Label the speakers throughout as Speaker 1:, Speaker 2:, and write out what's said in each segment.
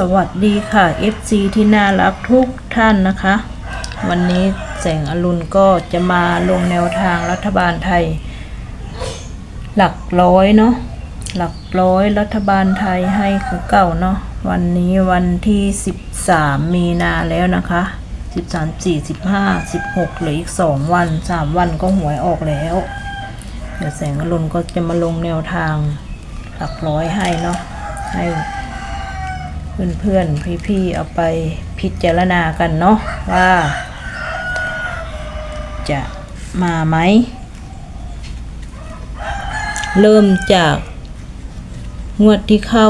Speaker 1: สวัสดีค่ะ FC ที่น่ารักทุกท่านนะคะ วันนี้แสงอรุณก็จะมาลงแนวทางรัฐบาลไทย หลักร้อยเนาะหลักร้อยรัฐบาลไทยให้คือเก่าเนาะวันนี้วันที่ 13 มีนาแล้วนะคะ 13 4 15 16เหลืออีก 2 วัน 3 วันก็หวยออกแล้ว เดี๋ยวแสงอรุณก็จะมาลงแนวทางหลักร้อยให้เนาะให้ เพื่อนๆ พี่ๆ เอาไปพิจารณากันเนาะว่า จะมาไหม เริ่มจาก งวดที่เข้า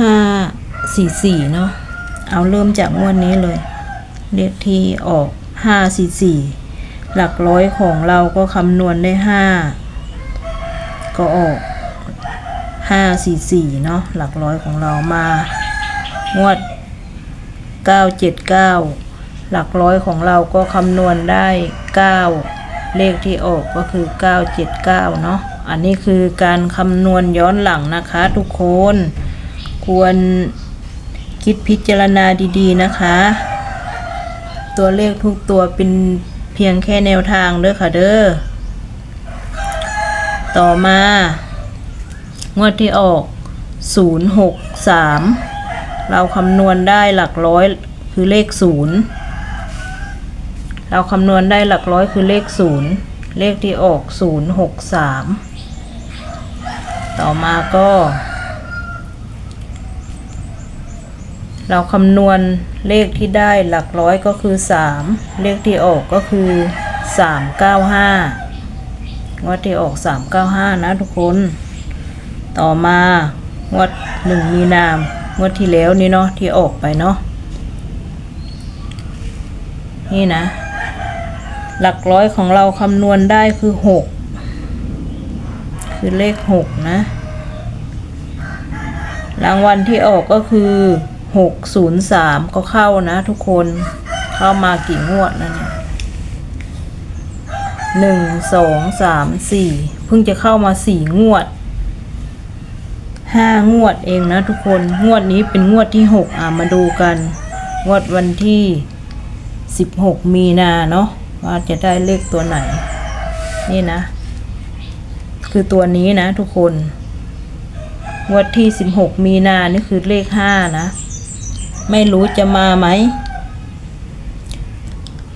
Speaker 1: 5 4 4เนาะเอาเริ่มจากงวดนี้เลย เลขที่ออก5 4 4หลักร้อยของเราก็คำนวณได้5ก็ออก ห้าสี่สี่เนาะหลักร้อยของเรามางวดเก้าเจ็ดเก้าหลักร้อยของเราก็คำนวณได้เก้าเลขที่ออกก็คือเก้าเจ็ดเก้าเนาะอันนี้คือการคำนวณย้อนหลังนะคะทุกคน ควรคิดพิจารณาดีๆนะคะ ตัวเลขทุกตัวเป็นเพียงแค่แนวทางเด้อค่ะเด้อต่อมา งวดที่ออก 063 เราคำนวณได้หลักร้อยคือเลข 0 เราคำนวณได้หลักร้อยคือเลข 0 เลขที่ออก 063 ต่อมาก็ เราคำนวณเลขที่ได้หลักร้อยก็คือ 3 เลขที่ออกก็คือ 395งวดที่ออก 395 นะทุกคน ต่อมางวดหนึ่งมีนามงวดที่แล้วนี่เนาะที่ออกไปเนาะนี่นะ หลักร้อยของเราคำนวณได้คือหกคือเลขหกนะรางวัลที่ออกก็คือหกศูนย์สามก็เข้านะทุกคนเข้ามากี่งวดแล้วเนี่ยหนึ่งสองสามสี่เพิ่งจะเข้ามาสี่งวด ห้างวดเองนะทุกคน งวดนี้เป็นงวดที่หกอะมาดูกัน งวดวันที่สิบหกมีนาเนาะว่าจะได้เลขตัวไหน นี่นะ คือตัวนี้นะทุกคน งวดที่สิบหกมีนานี่คือเลขห้านะ ไม่รู้จะมาไหม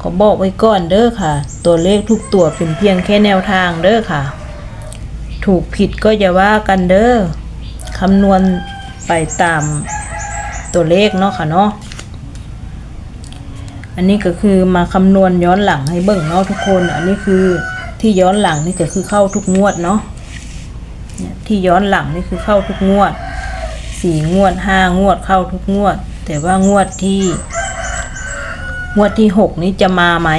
Speaker 1: ขอบอกไว้ก่อนเด้อค่ะ ตัวเลขทุกตัวเป็นเพียงแค่แนวทางเด้อค่ะ ถูกผิดก็อย่าว่ากันเด้อ คำนวณไปตามตัวเลขเนาะค่ะเนาะ อันนี้ก็คือมาคำนวณย้อนหลังให้เบิ่งเนาะทุกคน อันนี้คือที่ย้อนหลังนี่ก็คือเข้าทุกงวดเนาะที่ย้อนหลังนี่คือเข้าทุกงวดสี่งวดห้างวดเข้าทุกงวด แต่ว่างวดที่งวดที่หกนี้จะมาไหม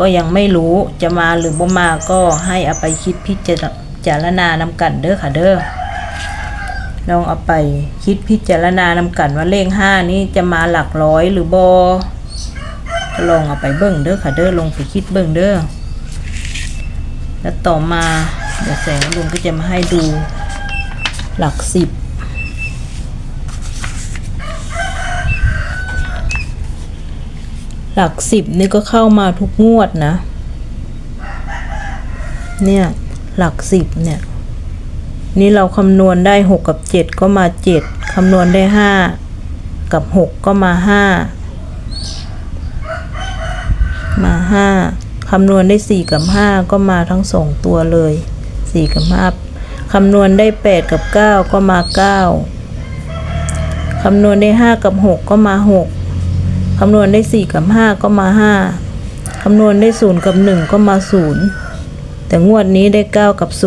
Speaker 1: ก็ยังไม่รู้จะมาหรือบ่มาก็ให้เอาไปคิดพิจารณานำกันเด้อค่ะเด้อ ลองเอาไปคิดพิจารณานำกันว่าเลขห้านี้จะมาหลักร้อยหรือบอลองเอาไปเบิ่งเด้อค่ะเด้อลงไปคิดเบิ่งเด้อแล้วต่อมาเดี๋ยวแสงลุงก็จะมาให้ดูหลักสิบหลักสิบนี่ก็เข้ามาทุกงวดนะ เนี่ย หลักสิบเนี่ย นี้เราคำนวณได้ 6 กับ 7 ก็มา 7 คำนวณได้ 5 กับ 6 ก็มา 5 มา 5 คำนวณได้ 4 กับ 5 ก็มาทั้ง 2 ตัวเลย 4 กับ 5 คำนวณได้ 8 กับ 9 ก็มา 9 คำนวณได้ 5 กับ 6 ก็มา 6 คำนวณได้ 4 กับ 5 ก็มา 5 คำนวณได้ 0 กับ 1 ก็มา 0 แต่งวดนี้ได้ 9 กับ 0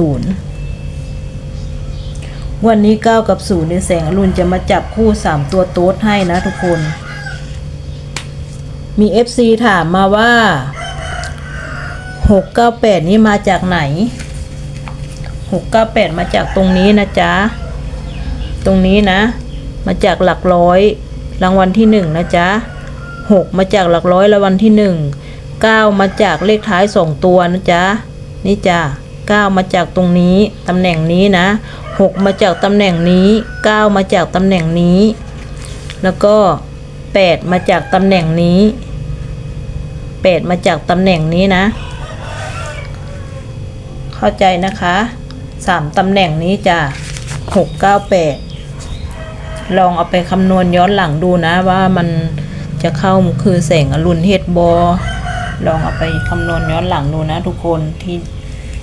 Speaker 1: งวดนนี้ 9 กับ0ในแสงอรุณจะมาจับคู่สามตัวโต๊ดให้นะทุกคน มี FC ถามมาว่า 698 นี้มาจากไหน 698 มาจากตรงนี้นะจ๊ะ ตรงนี้นะ มาจากหลักร้อย รางวัลที่ 1 นะจ๊ะ 6 มาจากหลักร้อยรางวัลที่ 1 9 มาจากเลขท้าย 2 ตัวนะจ๊ะ นี่จ้ะ9มาจากตรงนี้ ตำแหน่งนี้นะ หกมาจากตำแหน่งนี้เก้ามาจากตำแหน่งนี้ แล้วก็แปดมาจากตำแหน่งนี้แปดมาจากตำแหน่งนี้นะ เข้าใจนะคะสามตำแหน่งนี้จะหกเก้าแปดลองเอาไปคำนวณย้อนหลังดูนะว่ามันจะเข้าคือแสงอรุณเฮดบอลองเอาไปคำนวณย้อนหลังดูนะทุกคนที่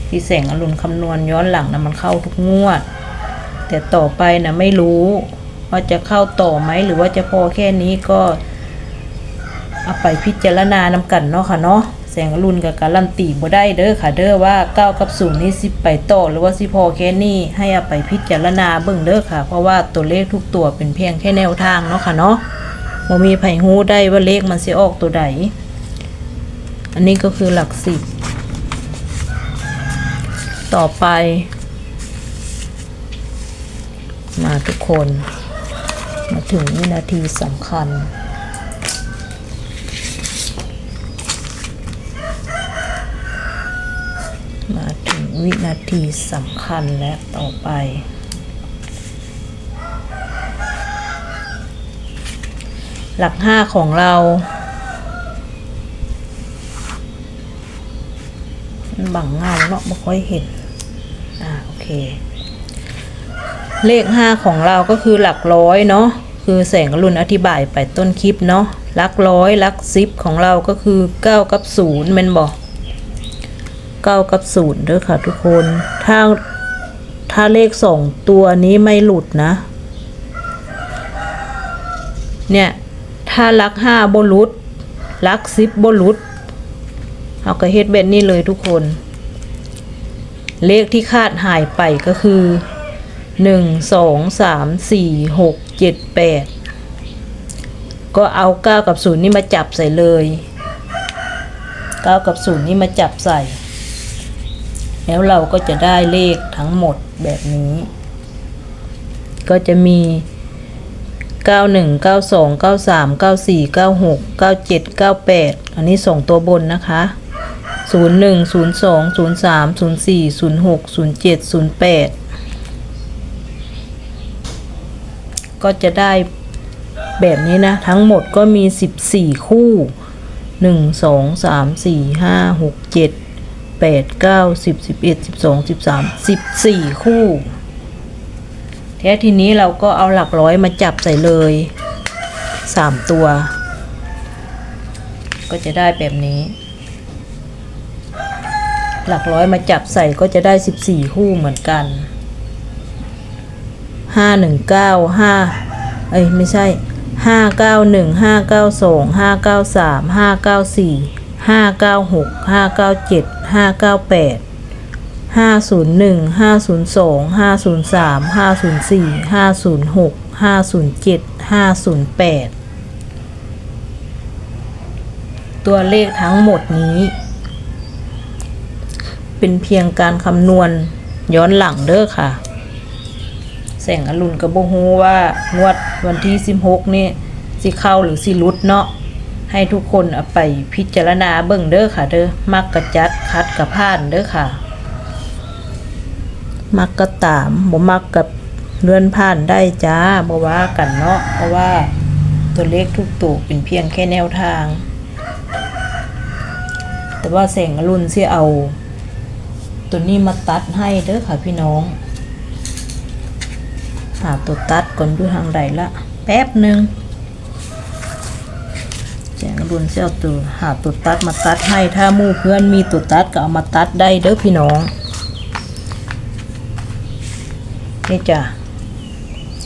Speaker 1: ที่แสงอรุณคำนวณย้อนหลังนะมันเข้าทุกงวด แต่ต่อไปนะไม่รู้ว่าจะเข้าต่อไหมหรือว่าจะพอแค่นี้ก็เอาไปพิจารณานำกันเนาะค่ะเนาะแสงรุณกับการันตีบ่ได้เด้อค่ะเด้อว่าเก้ากับศูนย์นี่สิไปต่อหรือว่าสิพอแค่นี้ให้เอาไปพิจารณาเบิ่งเด้อค่ะ เพราะว่าตัวเลขทุกตัวเป็นเพียงแค่แนวทางเนาะค่ะเนาะบ่มีไผฮู้ได้ว่าเลขมันสิออกตัวใดอันนี้ก็คือหลักสิบต่อไป มาทุกคน มาถึงวินาทีสำคัญ มาถึงวินาทีสำคัญและต่อไปหลักห้าของเรา บังเงาเนาะไม่ค่อยเห็น อ่า โอเค เลขห้าของเราก็คือหลักร้อยเนาะคือแสงอรุณอธิบายไปต้นคลิปเนาะหลักร้อยหลักสิบของเราก็คือเก้ากับศูนย์แมันบอกเก้ากับศูนย์เด้อค่ะทุกคน ถ้าถ้าเลขสองตัวนี้ไม่หลุดนะ เนี่ยถ้าลักห้าบลุดลักสิบบลุดเอากระเฮ็ดแบบนี้เลยทุกคน เลขที่คาดหายไปก็คือ หนึ่งสองสามสี่หกเจ็ดแปดก็เอาเก้ากับศูนย์นี่มาจับใส่เลยเก้ากับศูนย์นี่มาจับใส่ แล้วเราก็จะได้เลขทั้งหมดแบบนี้ ก็จะมี91 92 93 94 96 97 98อันนี้ส่งตัวบนนะคะ01 02 03 04 06 07 08 ก็จะได้แบบนี้นะ ทั้งหมดก็มี 14 คู่ 1 2 3 4 5 6 7 8 9 10 11 12 13 14 คู่แท้ทีนี้เราก็เอาหลักร้อยมาจับใส่เลย 3 ตัว ก็จะได้แบบนี้ หลักร้อยมาจับใส่ก็จะได้ 14 คู่เหมือนกัน ห้าหนึ่งเก้าห้าเอ้ยไม่ใช่ห้าเก้าหนึ่งห้าเก้าสองห้าเก้าสามห้าเก้าสี่ห้าเก้าหกห้าเก้าเจ็ดห้าเก้าแปดห้าศูนย์หนึ่งห้าศูนย์สองห้าศูนย์สามห้าศูนย์สี่ห้าศูนย์หกห้าศูนย์เจ็ดห้าศูนย์แปดตัวเลขทั้งหมดนี้ เป็นเพียงการคำนวณย้อนหลังเด้อค่ะ แสงอรุณกับโบฮูว่างวดวันที่ 16 นี่สิเข้าหรือสิรุดเนาะให้ทุกคนเอาไปพิจารณาเบิ่งเด้อค่ะ เด้อมักกระจัดคัดกระพานเด้อค่ะ มักกระตามบ่มักกับเลื่อนผ่านได้จ้าบ่ว่ากันเนาะเพราะว่าตัวเลขทุกตัวเป็นเพียงแค่แนวทาง แต่ว่าแสงอรุณสิเอา ตัวนี้มาตัดให้เด้อค่ะพี่น้องาตัวตัดก่อนอยู่ทางใดละแป๊บหนึ่งแจงรุนเสียวตัวหาตัวตัดมาตัดให้ถ้ามู่เพื่อนมีตัวตัดก็เอามาตัดได้เด้อพี่น้องนี่จ้ะ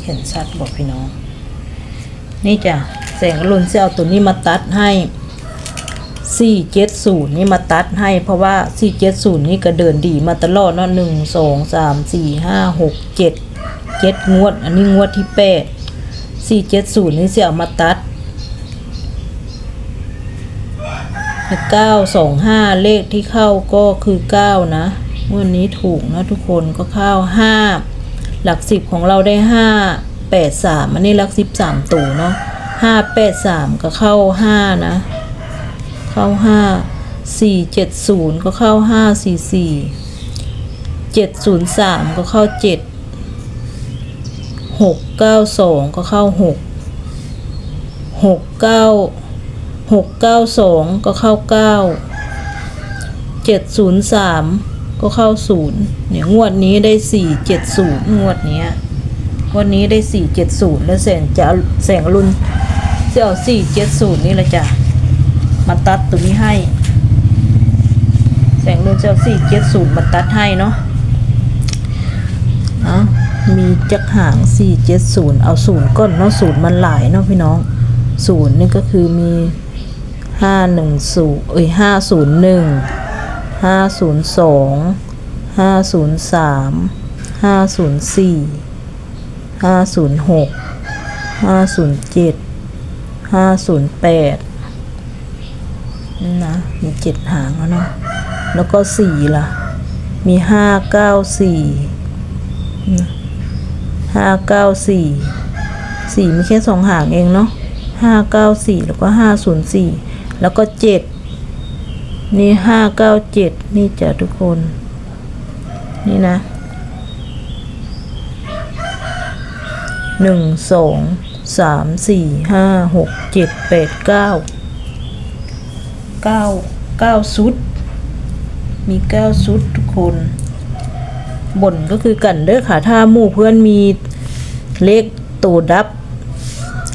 Speaker 1: เห็นชัดบอกพี่น้อง นี่จ้ะแสงรุณเสียวตัวนี้มาตัดให้470นี่มาตัดให้เพราะว่า470นี่ก็เดินดีมาตลอดเนาะ1 2 3 4 5 6 7 7งวด อันนี้งวดที่8 470นี่เสียเอามาตัด925เลขที่เข้าก็คือ9นะงวดนี้ถูกนะทุกคนก็เข้า5หลัก10ของเราได้5 8 3อันนี้หลัก10 3ตัวเนาะ5 8 3ก็เข้า5นะ เข้าห้าสี่เจ็ดศูนย์ก็เข้าห้าสี่สี่เจ็ดศูนย์สามก็เข้าเจ็ด หกเก้าสองก็เข้าหกหกเก้าหกเก้าสองก็เข้าเก้าเจ็ดศูนย์สามก็เข้าศูนย์เนี่ยงวดนี้ได้สี่เจ็ดศูนย์งวดเนี้ยวดนี้ได้สี่เจ็ดศูนย์แล้วแสงจะเอาแสงรุนจะเอาสี่เจ็ดศูนย์นี่แหละจ้ะมาตัดตัวนี้ให้ แสงรุนจะเอาสี่เจ็ดศูนย์มาตัดให้เนาะเอา มีจักหาง 470 เอาศูนย์ก้นเนาะศูนย์มันหลายเนาะพี่น้องศูนย์นี่ก็คือมี 510เอ้ย501 502 503 504 506 507 508นี่นะมีเจ็ดหางแล้วเนาะแล้วก็สี่ล่ะ มี594 ห้าเก้าสี่สี่มีแค่สองหางเองเนาะห้าเก้าสี่แล้วก็ห้าศูนย์สี่แล้วก็เจ็ดนี่ห้าเก้าเจ็ดนี่จ้ะทุกคน นี่นะหนึ่งสองสามสี่ห้าหกเจ็ดแปดเก้าเก้าเก้าชุด มีเก้าชุดทุกคน บ่นก็คือกันเด้อค่ะ ถ้าหมู่เพื่อนมีเลขตัวดับ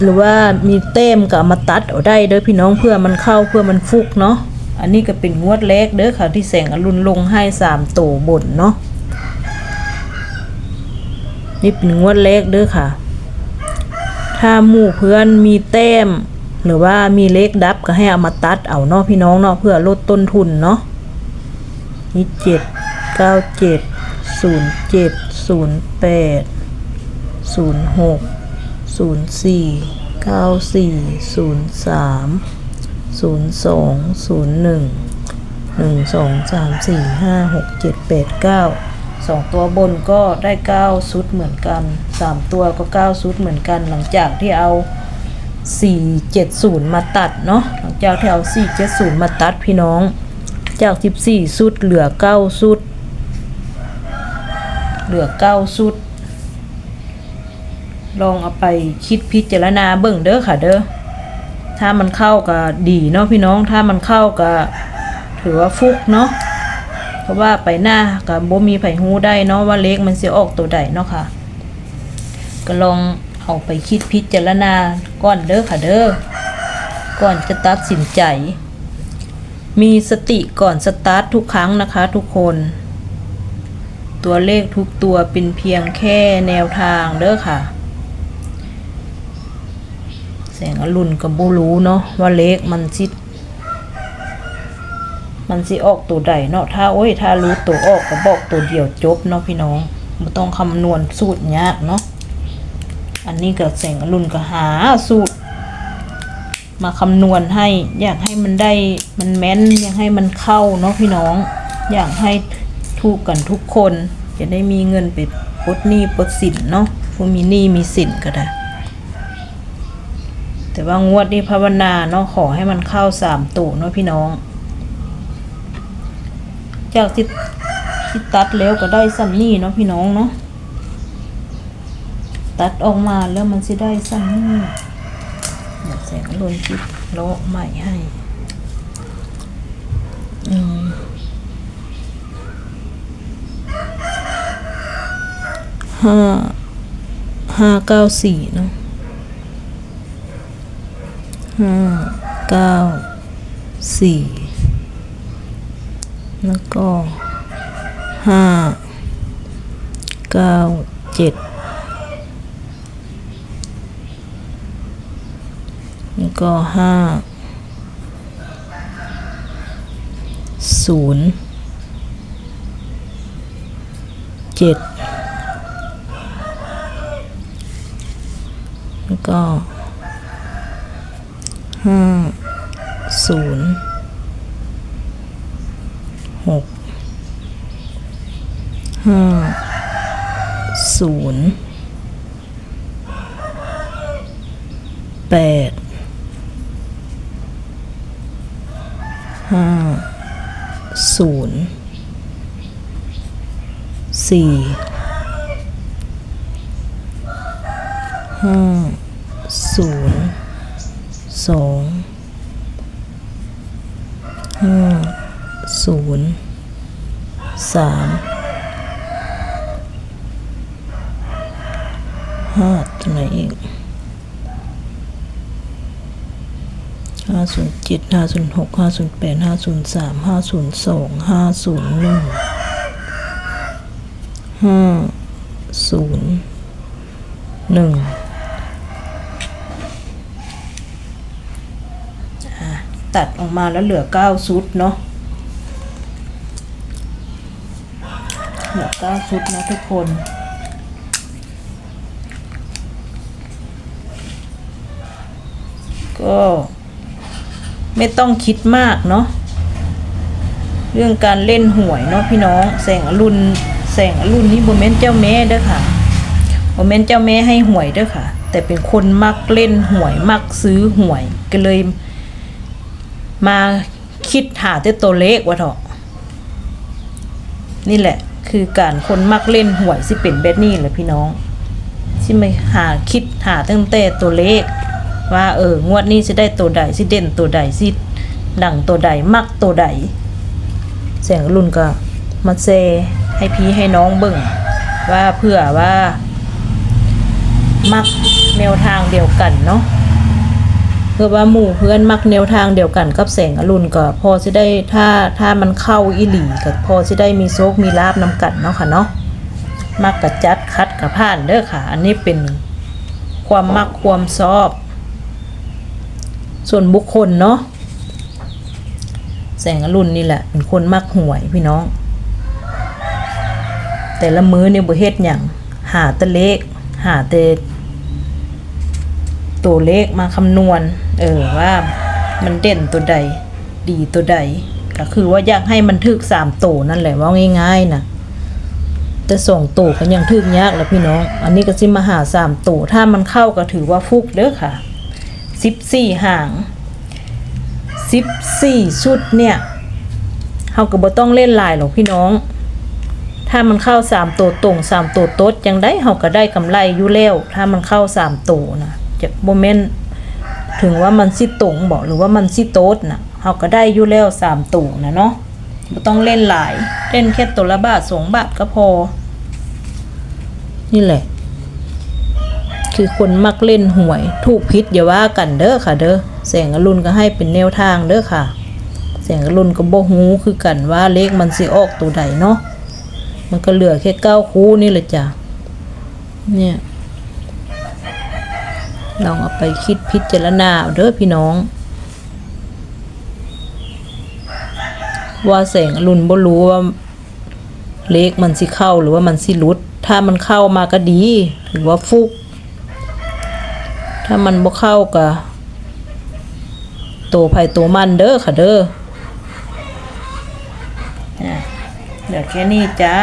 Speaker 1: หรือว่ามีเต้มก็มาตัดเอาได้เด้อพี่น้องเพื่อมันเข้าเพื่อมันฟุกเนาะอันนี้ก็เป็นงวดแรกเด้อค่ะที่แสงอรุณลงให้สามตัวบนเนาะนี่เป็นงวดแรกเด้อค่ะ ถ้าหมู่เพื่อนมีแต้ม หรือว่ามีเลขดับก็ให้เอามาตัดเอาเนาะพี่น้องเนาะเพื่อลดต้นทุนเนาะนี่เจ็ดเก้าเจ็ด ศูนย์เจ็ดศูนย์แปดศูนย์หกศูนย์สี่เก้าสี่ศูนย์สามศูนย์สองศูนย์หนึ่งหนึ่งสองสามสี่ห้าหกเจ็ดแปดเก้าสองตัวบนก็ได้เก้าชุดเหมือนกันสามตัวก็เก้าชุดเหมือนกัน หลังจากที่เอา470มาตัดเนาะหลังจากที่เอา470มาตัดพี่น้อง จาก14สุดเหลือ9สุด เหลือ9สุด ลองเอาไปคิดพิจารณาเบิ่งเด้อค่ะเด้อถ้ามันเข้าก็ดีเนาะพี่น้องถ้ามันเข้าก็ถือว่าฟุกเนาะเพราะว่าไปหน้ากับบ่มีไผฮู้ได้เนาะว่าเลขมันเสิออกตัวใดเนาะค่ะ ก็ลองเอาไปคิดพิจารณาก่อนเด้อค่ะเด้อก่อนจะตัดสินใจ มีสติก่อนสตาร์ททุกครั้งนะคะทุกคน ตัวเลขทุกตัวเป็นเพียงแค่แนวทางเด้อค่ะ แสงอรุณกับบูรู้เนาะว่าเลขมันสิมันสิออกตัวใดเนาะถ้าโอ้ยถ้ารู้ตัวออกก็บอกตัวเดียวจบเนาะพี่น้องไม่ต้องคำนวณสูตรยากเนาะอันนี้ก็แสงอรุณก็หาสูตร มาคำนวณให้ อยากให้มันได้มันแม่นอยากให้มันเข้าเนาะพี่น้อง อยากให้ ถูกกันทุกคน จะได้มีเงินไปปลดหนี้ปลดสินเนาะผู้มีหนี้มีสินก็ได้ แต่ว่างวดนี้ภาวนาเนาะขอให้มันเข้าสามตัวเนาะพี่น้อง จากที่ที่ตัดแล้วก็ได้ซ้ำนี่เนาะพี่น้องเนาะตัดออกมาแล้วมันสิได้ซ้ำนี่แสงลนจิตโลใหม่ให้อืม ห้าห้าเก้าสี่เนาะห้าเก้าสี่แล้วก็ห้าเก้าเจ็ดแล้วก็ห้าศูนย์เจ็ดแล้ว ก็ห้าศูนย์หกห้าศูนย์แปดห้าศูนย์สี่ห้า ศูนย์สองห้าศูนย์สามห้าตัวไหนอีกห้าศูนย์เจ็ดห้าศูนย์หกห้าศูนย์แปดห้าศูนย์สามห้าศูนย์สองห้าศูนย์หนึ่งห้าศูนย์หนึ่ง ตัดออกมาแล้วเหลือเก้าชุดเนาะเหลือเก้าชุดนะทุกคนก็ไม่ต้องคิดมากเนาะเรื่องการเล่นหวยเนาะพี่น้องแสงอรุณแสงอรุณนี่โมเมนต์เจ้าแม่เด้อค่ะโมเมนต์เจ้าแม่ให้หวยเด้อค่ะ แต่เป็นคนมักเล่นหวยมักซื้อหวยก็เลย มาคิดหาแต่ตัวเลขวะเถอะนี่แหละ คือการคนมักเล่นหวยสิเป็นแบบนี้แหละพี่น้องที่ไม่หาคิดหาตั้งแต่ตัวเลข ว่าเอองวดนี้จะได้ตัวใดสิเด่นตัวใดสิดังตัวใดมักตัวใดแสงรุณก็มาเซให้พี่ให้น้องเบิ่งว่าเพื่อว่า มักแนวทางเดียวกันเนาะ เพื่อว่าหมู่เพื่อนมักแนวทางเดียวกันกับแสงอรุณก็พอจะได้ถ้าถ้ามันเข้าอีหลีก็พอจะได้มีโชคมีลาบนำกันเนาะค่ะเนาะมักกะจัดคัดกะผ่านเด้อค่ะ อันนี้เป็นความมักความชอบ ส่วนบุคคลเนาะแสงอรุณนี่แหละ เป็นคนมักหวยพี่น้อง แต่ละมื้อเนี่ยบ่เฮ็ดหยังหาต่เลขหาแต่ ตัวเลขมาคำนวณ เออว่ามันเด่นตัวใด ดีตัวใด ก็คือว่าอยากให้มันถึกสามตัวนั่นแหละว่าง่ายๆนะแต่สองตัวก็ยังถึกยากแล้วพี่น้อง อันนี้ก็สิมาหาสามตัวถ้ามันเข้าก็ถือว่าฟุกเด้อค่ะสิบสี่ห่างสิบสี่ชุดเนี่ยเฮาก็บ่ต้องเล่นลายหรอกพี่น้องถ้ามันเข้าสามตัวตรงสามตัวโต๊ดยังได้เฮาก็ได้กำไรอยู่แล้ว ถ้ามันเข้าสามตัวนะ จะโมเมนต์ถึงว่ามันสิตรงบอกหรือว่ามันสิโต๊ดนะเฮาก็ได้อยู่แล้วสามตัวนะเนาะบ่ต้องเล่นหลาย เล่นแค่ตัวละบาทสองบาทก็พอ นี่แหละ คือคนมักเล่นหวย ถูกพิษอย่าว่ากันเด้อค่ะ เด้อแสงอรุณก็ให้เป็นแนวทางเด้อค่ะ แสงอรุณก็บ่ฮู้คือกันว่าเลขมันสิออกตัวใดเนาะมันก็เหลือแค่เก้าคู่นี่แหละจ้ะเนี่ย ลองเอาไปคิดพิจารณาเอาเด้อพี่น้อง ว่าแสงอรุณบ่รู้ว่าเลขมันสิเข้าหรือว่ามันสิลุด ถ้ามันเข้ามาก็ดีถือว่าฟุก ถ้ามันบ่เข้าก็ตัวไผ่ตัวมันเด้อค่ะเด้ออะเดี๋ยวแค่นี้จ้า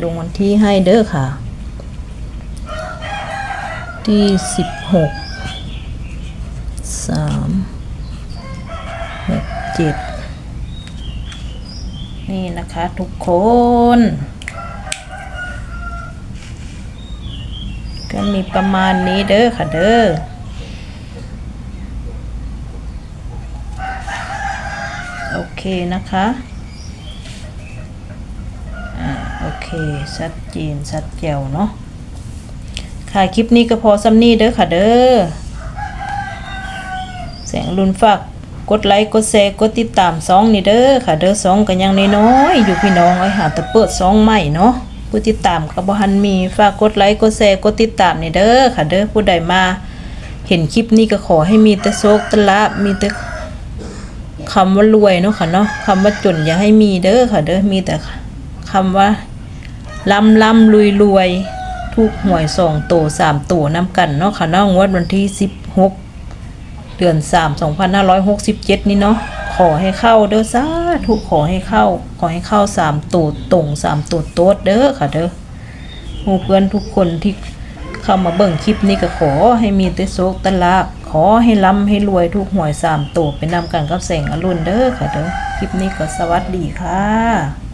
Speaker 1: ลงวันที่ให้เด้อค่ะ ที่สิบหกสามหกเจ็ดนี่นะคะทุกคน ก็มีประมาณนี้เด้อค่ะเด้อโอเคนะคะอ่าโอเค ชัดเจนชัดแจ๋วเนาะ ค่ะคลิปนี้ก็พอซ้ำนี่เด้อค่ะเด้อแสงรุนฝากกดไลค์กดแชร์กดติดตามซองนี่เด้อค่ะเด้อซองกันยังน้อยๆอยู่พี่น้องไอ้หาต่เปิดซองใหม่เนาะผู้ติดตามก็บ่ทันมีฝากกดไลค์กดแชร์กดติดตามนี่เด้อค่ะเด้อผู้ใดมา เห็นคลิปนี้ก็ขอให้มีแต่โชคแต่ลาภมีแต่คำว่ารวยเนาะค่ะเนาะคำว่าจนอย่าให้มีเด้อค่ะเด้อมีแต่คำว่าล่ำล่ำรวยรวย ทุกหวยสองตัวสามตัวนำกันเนาะค่ะนาะงวดวันที่สิบหกเดือนสามสองพันห้าร้อยหกสิบเจ็ดนี่เนาะขอให้เข้าเด้อสาธุขอให้เข้า ขอให้เข้าสามตัวตรงสามตัวโต๊ดเด้อค่ะเด้อหมู่เพื่อนทุกคนที่เข้ามาเบิ่งคลิปนี้ก็ขอให้มีแต่โชคต่ลาภขอให้ร่ำให้รวยทุกหวยสามตัวเป็นนำกันกับแสงอรุณเด้อค่ะเด้อคลิปนี้ก็สวัสดีค่ะ